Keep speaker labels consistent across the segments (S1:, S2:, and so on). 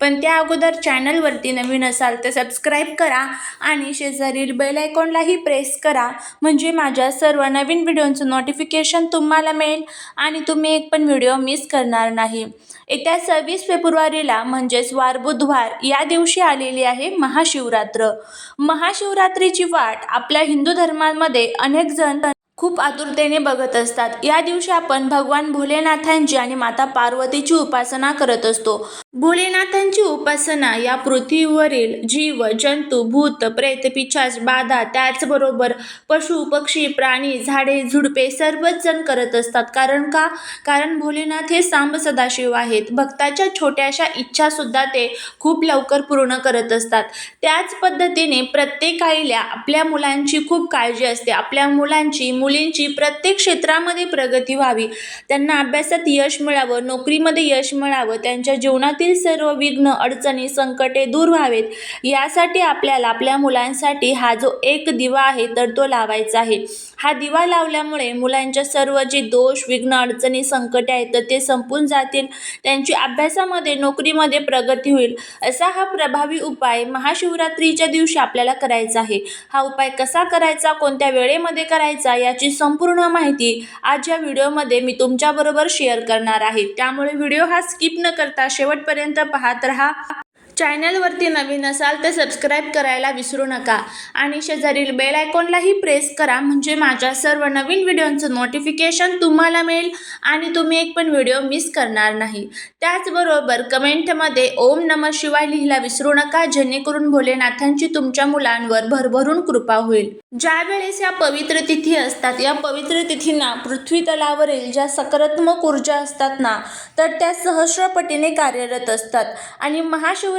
S1: पण त्या अगोदर चॅनलवरती नवीन असाल तर सबस्क्राईब करा आणि शेजारील बेल आयकॉनलाही प्रेस करा. म्हणजे माझ्या सर्व नवीन व्हिडिओचं नोटिफिकेशन तुम्हाला मिळेल आणि तुम्ही एक पण व्हिडिओ मिस करणार नाही. येत्या सव्वीस फेब्रुवारीला म्हणजेच वार बुधवार या दिवशी आलेली आहे महाशिवरात्र. महाशिवरात्रीची वाट आपल्या हिंदू धर्मामध्ये अनेक जण खूप आतुरतेने बघत असतात. या दिवशी आपण भगवान भोलेनाथांची आणि माता पार्वतीची उपासना करत असतो. भोलेनाथांची उपासना या पृथ्वीवरील जीव जंतू भूत प्रेत पिशाच बाधा त्याचबरोबर पशु पक्षी प्राणी झाडे झुडपे सर्वच जण करत असतात. कारण का? कारण भोलेनाथ हे सांब सदाशिव आहेत. भक्ताच्या छोट्याशा इच्छासुद्धा ते खूप लवकर पूर्ण करत असतात. त्याच पद्धतीने प्रत्येक आईला आपल्या मुलांची खूप काळजी असते. आपल्या मुलांची मुलींची प्रत्येक क्षेत्रामध्ये प्रगती व्हावी. त्यांना अभ्यासात यश मिळावं नोकरीमध्ये यश मिळावं त्यांच्या जीवनातील सर्व विघ्न अडचणी संकटे दूर व्हावेत. यासाठी आपल्याला आपल्या मुलांसाठी हा जो एक दिवा आहे तर तो लावायचा आहे. हा दिवा लावल्यामुळे मुलांच्या सर्व जे दोष विघ्न अडचणी संकटे आहेत तर ते संपून जातील. त्यांची अभ्यासामध्ये नोकरीमध्ये प्रगती होईल. असा हा प्रभावी उपाय महाशिवरात्रीच्या दिवशी आपल्याला करायचा आहे. हा उपाय कसा करायचा कोणत्या वेळेमध्ये करायचा या याची संपूर्ण माहिती आज या व्हिडिओमध्ये मी तुमच्याबरोबर शेअर करणार आहे. त्यामुळे व्हिडिओ हा स्किप न करता शेवटपर्यंत पाहत राहा. चॅनलवरती नवीन असाल तर सबस्क्राईब करायला विसरू नका. आणि शेजारील बेल आयकॉनलाही प्रेस करा म्हणजे माझ्या सर्व नवीन व्हिडिओंचं नोटिफिकेशन तुम्हाला मिळेल आणि तुम्ही एक पण व्हिडिओ मिस करणार नाही. त्याचबरोबर कमेंटमध्ये ओम नम शिवाय लिहिला विसरू नका जेणेकरून भोलेनाथांची तुमच्या मुलांवर भरभरून कृपा होईल. ज्यावेळेस या पवित्र तिथी असतात या पवित्र तिथींना पृथ्वी तलावरील ज्या सकारात्मक ऊर्जा असतात ना तर त्या सहस्रपटीने कार्यरत असतात. आणि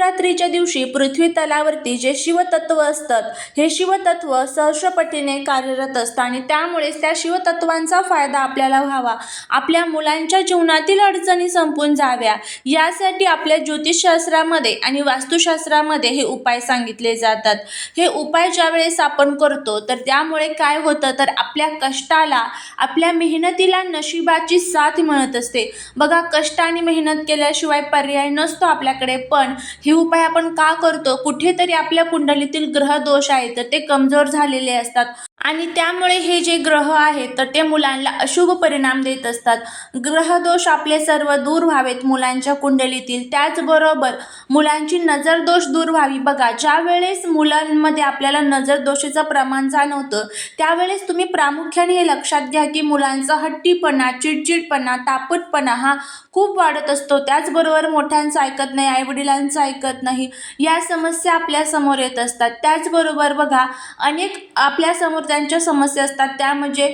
S1: महाशिवरात्रीच्या दिवशी पृथ्वी तलावरती जे शिवतत्व असतात हे शिवतत्व सहस्रपटीने कार्यरत असतं आणि त्यामुळेच त्या शिवतत्वांचा फायदा आपल्याला व्हावा. आपल्या मुलांच्या जीवनातील अडचणी संपून जाव्या. यासाठी आपल्या ज्योतिषशास्त्रामध्ये आणि वास्तुशास्त्रामध्ये हे उपाय सांगितले जातात. हे उपाय ज्यावेळेस आपण करतो तर त्यामुळे काय होतं तर आपल्या कष्टाला आपल्या मेहनतीला नशिबाची साथ मिळत असते. बघा कष्ट आणि मेहनत केल्याशिवाय पर्याय नसतो आपल्याकडे पण ही उपाय आपण का करतो? कुठेतरी आपल्या कुंडलीतील ग्रह दोष आहेत तर ते कमजोर झालेले असतात. आणि त्यामुळे हे जे ग्रह आहेत तर ते मुलांना अशुभ परिणाम देत असतात. ग्रहदोष आपले सर्व दूर व्हावेत मुलांच्या कुंडलीतील. त्याचबरोबर मुलांची नजरदोष दूर व्हावी. बघा ज्यावेळेस मुलांमध्ये आपल्याला नजरदोषीचं प्रमाण जाणवतं त्यावेळेस तुम्ही प्रामुख्याने हे लक्षात घ्या की मुलांचा हट्टीपणा चिडचिडपणा तापटपणा हा खूप वाढत असतो. त्याचबरोबर मोठ्यांचं ऐकत नाही आईवडिलांचं ऐकत नाही. या समस्या आपल्यासमोर येत असतात. त्याचबरोबर बघा अनेक आपल्यासमोर त्यांच्या समस्या असतात त्या म्हणजे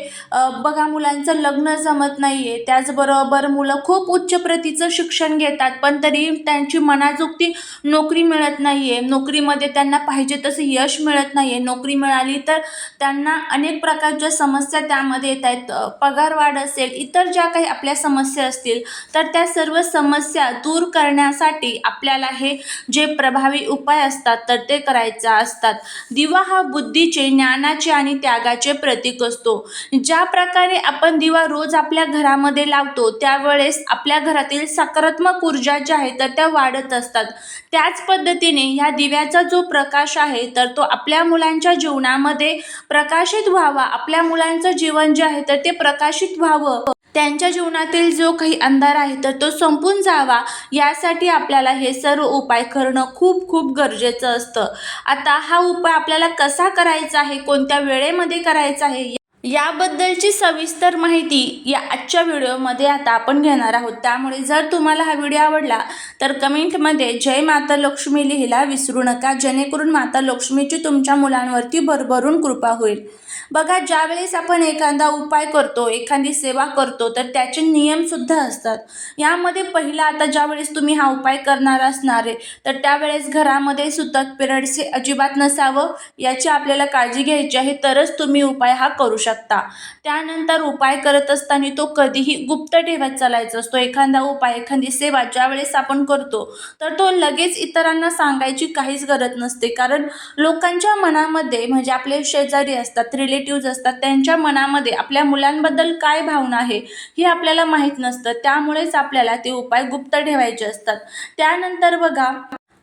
S1: बघा मुलांचं लग्न जमत नाही आहे त्याचबरोबर मुलं खूप उच्च प्रतीचं शिक्षण घेतात पण तरी त्यांची मनाजोगती नोकरी मिळत नाही आहे नोकरीमध्ये त्यांना पाहिजे तसं यश मिळत नाही आहे नोकरी मिळाली तर त्यांना अनेक प्रकारच्या समस्या त्यामध्ये येत आहेत. पगारवाढ असेल इतर ज्या काही आपल्या समस्या असतील तर त्या सर्व समस्या दूर करण्यासाठी आपल्याला हे जे प्रभावी उपाय असतात तर ते करायचा असतात. दिवा हा बुद्धीचे ज्ञानाचे आणि त्यागाचे प्रतीक असतो. ज्या प्रकारे आपण दिवा रोज आपल्या घरामध्ये लावतो त्यावेळेस आपल्या घरातील सकारात्मक ऊर्जा ज्या आहेत तर त्या वाढत असतात. त्याच पद्धतीने ह्या दिव्याचा जो प्रकाश आहे तर तो आपल्या मुलांच्या जीवनामध्ये प्रकाशित व्हावा. आपल्या मुलांचं जीवन जे आहे तर ते प्रकाशित व्हावं. त्यांच्या जीवनातील जो काही अंधार आहे तर तो संपून जावा. यासाठी आपल्याला हे सर्व उपाय करणं खूप खूप गरजेचं असतं. आता हा उपाय आपल्याला कसा करायचा आहे कोणत्या वेळेमध्ये करायचा आहे याबद्दलची सविस्तर माहिती या आजच्या व्हिडिओमध्ये आता आपण घेणार आहोत. त्यामुळे जर तुम्हाला हा व्हिडिओ आवडला तर कमेंटमध्ये जय माता लक्ष्मी लिहिला विसरू नका. जेणेकरून माता लक्ष्मीची तुमच्या मुलांवरती भरभरून कृपा होईल. बघा ज्यावेळेस आपण एखादा उपाय करतो एखादी सेवा करतो तर त्याचे नियमसुद्धा असतात. यामध्ये पहिला आता ज्यावेळेस तुम्ही हा उपाय करणार असणार आहे तर त्यावेळेस घरामध्ये सुतक पिरियड्स हे अजिबात नसावं याची आपल्याला काळजी घ्यायची आहे तरच तुम्ही उपाय हा करू शकता शकता. त्यानंतर उपाय करत असताना तो कधीही गुप्त ठेवत चालायचा असतो. एखादा उपाय एखादी सेवा ज्यावेळेस आपण करतो तर तो लगेच इतरांना सांगायची काहीच गरज नसते. कारण लोकांच्या मनामध्ये म्हणजे आपले शेजारी असतात रिलेटिव्ज असतात त्यांच्या मनामध्ये आपल्या मुलांबद्दल काय भावना आहे हे आपल्याला माहीत नसतं. त्यामुळेच आपल्याला ते उपाय गुप्त ठेवायचे असतात. त्यानंतर बघा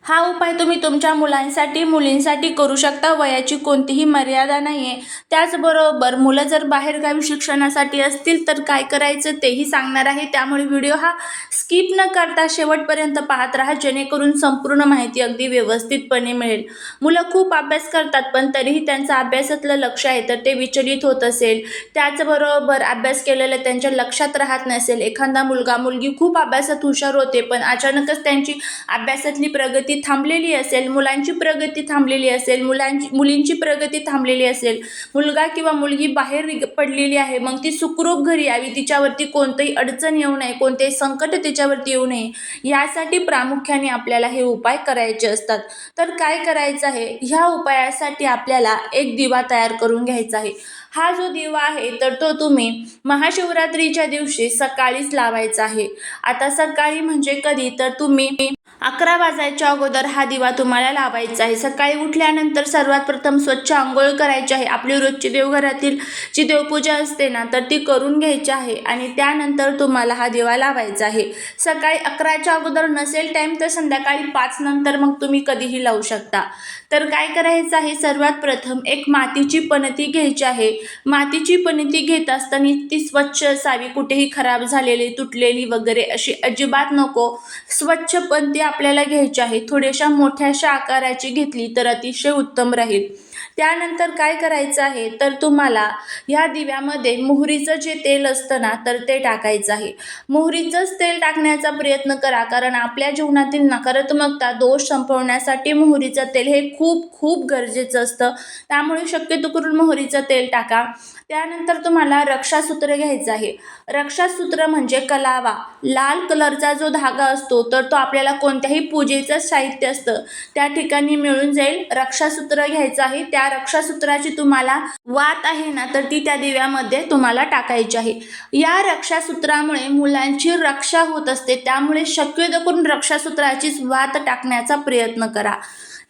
S1: हा उपाय तुम्ही तुमच्या मुलांसाठी मुलींसाठी करू शकता. वयाची कोणतीही मर्यादा नाही आहे त्याचबरोबर मुलं जर बाहेरगावी शिक्षणासाठी असतील तर काय करायचं तेही सांगणार आहे. त्यामुळे व्हिडिओ हा स्किप न करता शेवटपर्यंत पाहत राहा. जेणेकरून संपूर्ण माहिती अगदी व्यवस्थितपणे मिळेल. मुलं खूप अभ्यास करतात पण तरीही त्यांचं अभ्यासातलं लक्ष आहे तर ते विचलित होत असेल. त्याचबरोबर अभ्यास केलेलं त्यांच्या लक्षात राहत नसेल. एखादा मुलगा मुलगी खूप अभ्यासात हुशार होते पण अचानकच त्यांची अभ्यासातली प्रगती थांबलेली असेल मुलांची प्रगती थांबलेली असेल मुलांची मुलींची प्रगती थांबलेली असेल मुलगा किंवा मुलगी बाहेर पडलेली आहे मग ती सुखरूप घरी यावी तिच्यावरती कोणतंही अडचण येऊ नये कोणतेही संकट तिच्यावरती येऊ नये यासाठी प्रामुख्याने आपल्याला हे उपाय करायचे असतात. तर काय करायचं आहे? ह्या उपायासाठी आपल्याला एक दिवा तयार करून घ्यायचा आहे. हा जो दिवा आहे तर तो तुम्ही महाशिवरात्रीच्या दिवशी सकाळीच लावायचा आहे. आता सकाळी म्हणजे कधी? तर तुम्ही अकरा वाजायच्या अगोदर हा दिवा तुम्हाला लावायचा आहे. सकाळी उठल्यानंतर सर्वात प्रथम स्वच्छ आंघोळ करायची आहे. आपली रोजची देवघरातील जी देवपूजा असते ना तर ती करून घ्यायची आहे आणि त्यानंतर तुम्हाला हा दिवा लावायचा आहे. सकाळी अकराच्या अगोदर नसेल टाईम तर संध्याकाळी पाच नंतर मग तुम्ही कधीही लावू शकता. तर काय करायचं आहे? सर्वात प्रथम एक मातीची पणती घ्यायची आहे. मातीची पणती घेत असताना ती स्वच्छ असावी. कुठेही खराब झालेली तुटलेली वगैरे अशी अजिबात नको. स्वच्छ पणती आपल्याला घ्यायची आहे. थोड्याशा मोठ्याशा आकाराची घेतली तर अतिशय उत्तम राहील. त्यानंतर काय करायचं आहे? तर तुम्हाला ह्या दिव्यामध्ये मोहरीचं जे तेल असतं ना तर ते टाकायचं आहे. मोहरीचंच तेल टाकण्याचा प्रयत्न करा कारण आपल्या जीवनातील नकारात्मकता दोष संपवण्यासाठी मोहरीचं तेल हे खूप खूप गरजेचं असतं. त्यामुळे शक्यतो करून मोहरीचं तेल टाका. त्यानंतर तुम्हाला रक्षासूत्र घ्यायचं आहे. रक्षासूत्र म्हणजे कलावा. लाल कलरचा जो धागा असतो तर तो आपल्याला कोणत्याही पूजेचं साहित्य असतं. त्या ठिकाणी मिळून जाईल रक्षासूत्र घ्यायचं आहे. त्या रक्षासूत्राची तुम्हाला वात आहे ना तर ती त्या दिव्यामध्ये तुम्हाला टाकायची आहे. या रक्षासूत्रामुळे मुलांची रक्षा होत असते. त्यामुळे शक्यतो करून रक्षासूत्राचीच वात टाकण्याचा प्रयत्न करा.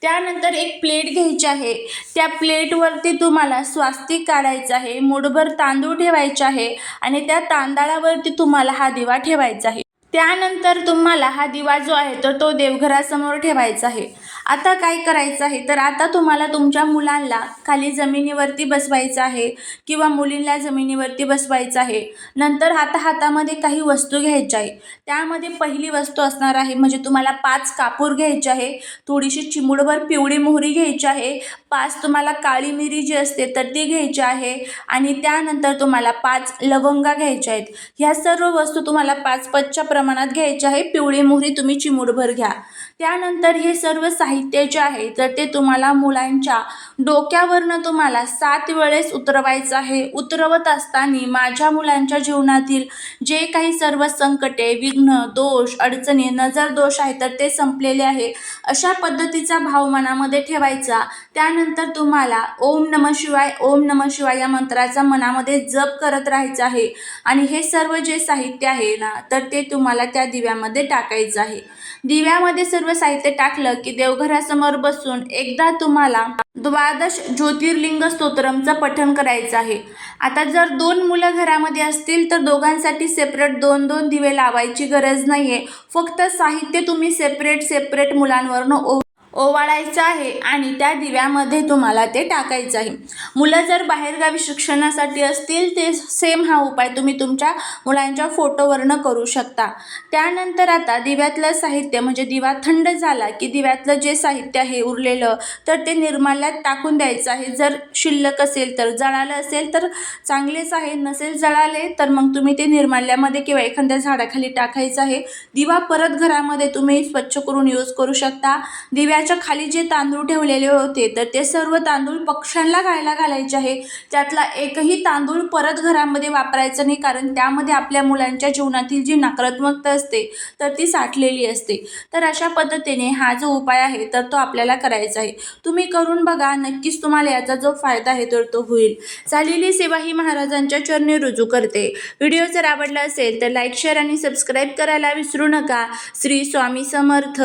S1: त्यानंतर एक प्लेट घ्यायची आहे. त्या प्लेटवरती तुम्हाला स्वास्तिक काढायचं आहे. मुठभर तांदूळ ठेवायचे आहे आणि त्या तांदळावरती तुम्हाला हा दिवा ठेवायचा आहे. त्यानंतर तुम्हाला हा दिवा जो आहे तर तो देवघरासमोर ठेवायचा आहे. आता काय करायचं आहे? तर आता तुम्हाला तुमच्या मुलांना खाली जमिनीवरती बसवायचं आहे किंवा मुलींना जमिनीवरती बसवायचं आहे. नंतर हाता हातामध्ये काही वस्तू घ्यायच्या आहे त्यामध्ये पहिली वस्तू असणार आहे म्हणजे तुम्हाला पाच कापूर घ्यायचे आहे थोडीशी चिमुडभर पिवळी मोहरी घ्यायची आहे पाच तुम्हाला काळी मिरी जी असते तर ती घ्यायची आहे आणि त्यानंतर तुम्हाला पाच लवंगा घ्यायच्या आहेत. ह्या सर्व वस्तू तुम्हाला पाच पाचच्या प्रमाणात घ्यायच्या आहे पिवळी मोहरी तुम्ही चिमुडभर घ्या. त्यानंतर हे सर्व साहित्य जे आहे तर ते तुम्हाला मुलांच्या डोक्यावरनं तुम्हाला सात वेळेस उतरवायचं आहे. उतरवत असताना माझ्या मुलांच्या जीवनातील जे काही सर्व संकटे विघ्न दोष अडचणी नजर दोष आहे तर ते संपलेले आहे. अशा पद्धतीचा भाव मनामध्ये ठेवायचा. त्यानंतर तुम्हाला ओम नम शिवाय ओम नम शिवाय या मंत्राचा मनामध्ये जप करत राहायचं आहे. आणि हे सर्व जे साहित्य आहे ना तर ते तुम्हाला त्या दिव्यामध्ये टाकायचं आहे. दिव्यामध्ये सर्व साहित्य टाकलं की देवघरासमोर बसून एकदा तुम्हाला द्वादश ज्योतिर्लिंग स्तोत्रमचं पठण करायचं आहे. आता जर दोन मुलं घरामध्ये असतील तर दोघांसाठी सेपरेट दोन दोन दिवे लावायची गरज नाही आहे फक्त साहित्य तुम्ही सेपरेट सेपरेट मुलांवरनं ओ ओवाळायचं आहे आणि त्या दिव्यामध्ये तुम्हाला ते टाकायचं आहे. मुलं जर बाहेरगावी शिक्षणासाठी असतील ते सेम हा उपाय तुम्ही तुमच्या मुलांच्या फोटोवरनं करू शकता. त्यानंतर आता दिव्यातलं साहित्य म्हणजे दिवा थंड झाला की दिव्यातलं जे साहित्य आहे उरलेलं तर ते निर्माल्यात टाकून द्यायचं आहे. जर शिल्लक असेल तर जळालं असेल तर चांगलेच आहे नसेल जळाले तर मग तुम्ही ते निर्माल्यामध्ये किंवा एखाद्या झाडाखाली टाकायचं आहे. दिवा परत घरामध्ये तुम्ही स्वच्छ करून यूज करू शकता. दिव्याच्या त्याच्याखाली जे तांदूळ ठेवलेले होते तर ते सर्व तांदूळ पक्ष्यांना खायला घालायचे आहे. त्यातला एकही तांदूळ परत घरामध्ये वापरायचा नाही कारण त्यामध्ये आपल्या मुलांच्या जीवनातील जी नकारात्मकता असते तर ती साठलेली असते. तर अशा पद्धतीने हा जो उपाय आहे तर तो आपल्याला करायचा आहे. तुम्ही करून बघा नक्कीच तुम्हाला याचा जो फायदा आहे तर तो होईल. झालेली सेवा ही महाराजांच्या चरणी रुजू करते. व्हिडिओ जर आवडला असेल तर लाईक शेअर आणि सबस्क्राईब करायला विसरू नका. श्री स्वामी समर्थ.